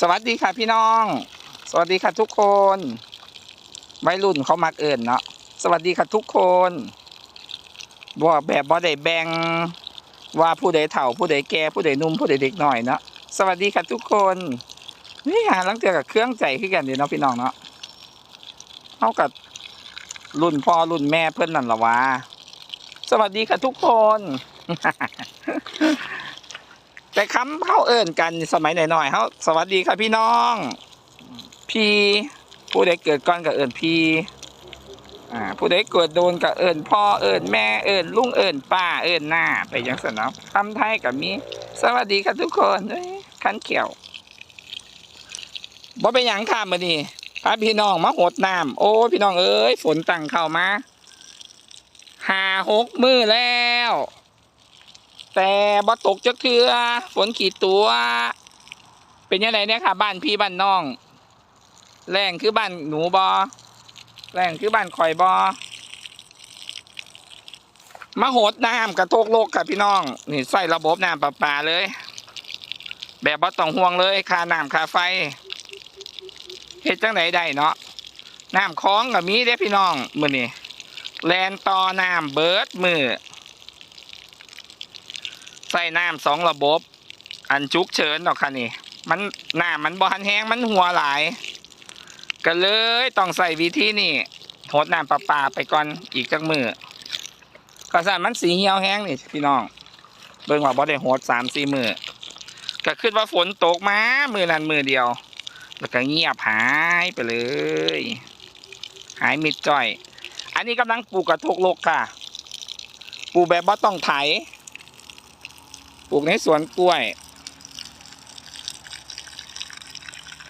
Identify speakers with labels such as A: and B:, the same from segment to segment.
A: สวัสดีค่ะพี่น้อง สวัสดีค่ะทุกคนวัยรุ่นเขามักเอิ่นเนาะสวัสดีค่ะทุกคนบอกแบบบ่ได้แบ่งว่าผู้ใดเฒ่าผู้ใดแก่ผู้ใดนุ่มผู้ใดเด็กหน่อยเนาะสวัสดีค่ะทุกคนนี่หาลังเจอกับเครื่องใจขึ้นกันดีเนาะพี่น้องเนาะเท่ากับรุ่นพ่อรุ่นแม่เพื่อนนั่นละวะสวัสดีค่ะทุกคน แต่คำเข้าเอิ่นกันสมัยหน่อยๆเขาสวัสดีครับพี่น้อง พี่ผู้ใดเกิดก่อนกับเอิ่นพี่อ่าผู้ใดเกิดโดนกับเอิ่นพ่อเอิ่นแม่เอิ่นลุงเอิ่นป้าเอิ่นหน้าไปยังสนเนาะคำไทยกับมีสวัสดีครับทุกคนเอ้ยขันเขียวบ่เป็นหยังค่ะมื้อนี้พาพี่น้องมาหดน้ำโอ้พี่น้องเอ้ยฝนตั้งเข้ามาหาหกมือแล้ว แต่บ่ตกจักเทือฝนขีดตัว เป็นยังไงเนี่ยค่ะ บ้านพี่บ้านน้อง แรงคือบ้านหนูบอแรงคือบ้านคอยบอมาโหดน้ำกระโทกโลกค่ะพี่น้อง นี่ใส่ระบบน้ำประปาเลย แบบบ่ต้องห่วงเลยค่าน้ำค่าไฟเฮ็ดจังไหนได้เนาะน้ำคลองกับมีเด้พี่น้องมือนี้แลนต่อน้ำเบิร์ดมือ ใส่น้ำสองระบบ อันจุกเฉินดอกค่ะนี่ มันน้ำมันบานแห้งมันหัวหลายก็เลยต้องใส่วิธีนี่โหดน้ำประปาไปก่อนอีกจักมือก็สั่นมันสีเหี่ยวแห้งนี่พี่น้องเบิ่งว่าบ่ได้โหดสามสี่มือก็คิดว่าฝนตกมามือนั้นมือเดียว แล้วก็เงียบหายไปเลย หายมิดจ่อย อันนี้กำลังปลูกกระทกโลกค่ะ ปลูกแบบบ่ต้องไถ ปลูกในสวนกล้วย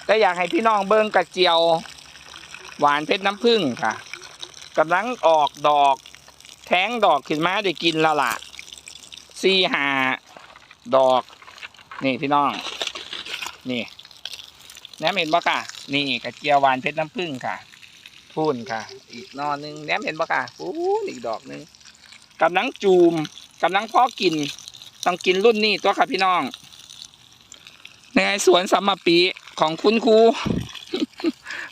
A: ก็อยากให้พี่น้องเบิ้งกระเจียว หวานเพชรน้ำผึ้งค่ะกำลังออกดอก แทงดอกขึ้นมาได้กินละละสี่หาดอก นี่พี่น้อง นี่แหนมเห็นบ่ค่ะ นี่กระเจียวหวานเพชรน้ำผึ้งค่ะพูนค่ะ อีกนอนหนึงแหนมเห็นบ่ค่ะอู้อีกดอกหนึงกำลังจูมกำลังพาะกิน ต้องกินรุ่นนี้ตัวค่ะพี่น้องในสวนสัมมาปีของคุณครู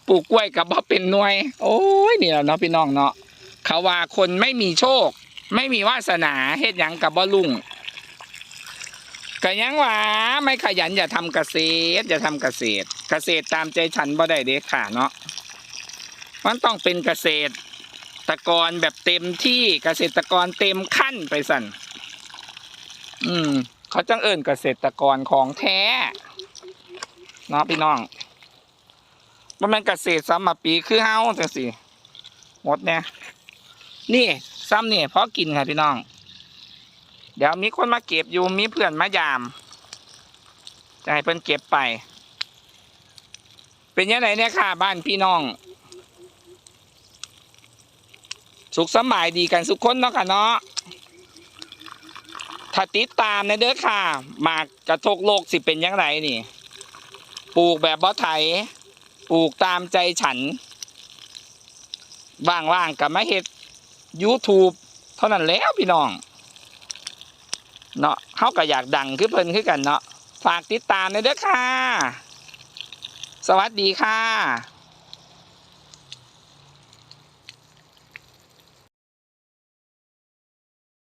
A: ปลูกกล้วยกับบ่เป็นหน่วย โอ้ยนี่แหละเนาะพี่น้องเนาะเขาว่าคนไม่มีโชค ไม่มีวาสนาเฮ็ดหยังกับบ่ลุ่งก็ยังว่าไม่ขยันอย่าทำเกษตรอย่าทำเกษตร เกษตรตามใจฉันบ่ได้เด็กค่ะเนาะมันต้องเป็นเกษตรตะกรแบบเต็มที่เกษตรกรเต็มขั้นไปสั่น อืม เขาจังเอิญเกษตรกรของแท้เนาะพี่น้องมันเป็นเกษตรซ้ำมาปีคือเฮาจังสิหมดเนี่ยนี่ซ้ำนี่เพราะกินค่ะพี่น้อง เดี๋ยวมีคนมาเก็บอยู่มีเพื่อนมายาม จะให้เพิ่อนเก็บไป เป็นยังไงเนี่ยค่ะบ้านพี่น้อง สุขสำบายดีกันสุขคนเนาะค่ะเนาะ ถ้าติดตามในเด้อค่ะหมากกระทกโลกสิเป็นยังไงนี่ ปลูกแบบบ่ไถปลูกตามใจฉันว่างๆกับมาเฮ็ด YouTube เท่านั้นแล้วพี่น้องเนาะเขาก็อยากดังคือเพิ่นคือกันเนาะฝากติดตามในเด้อค่ะ สวัสดีค่ะ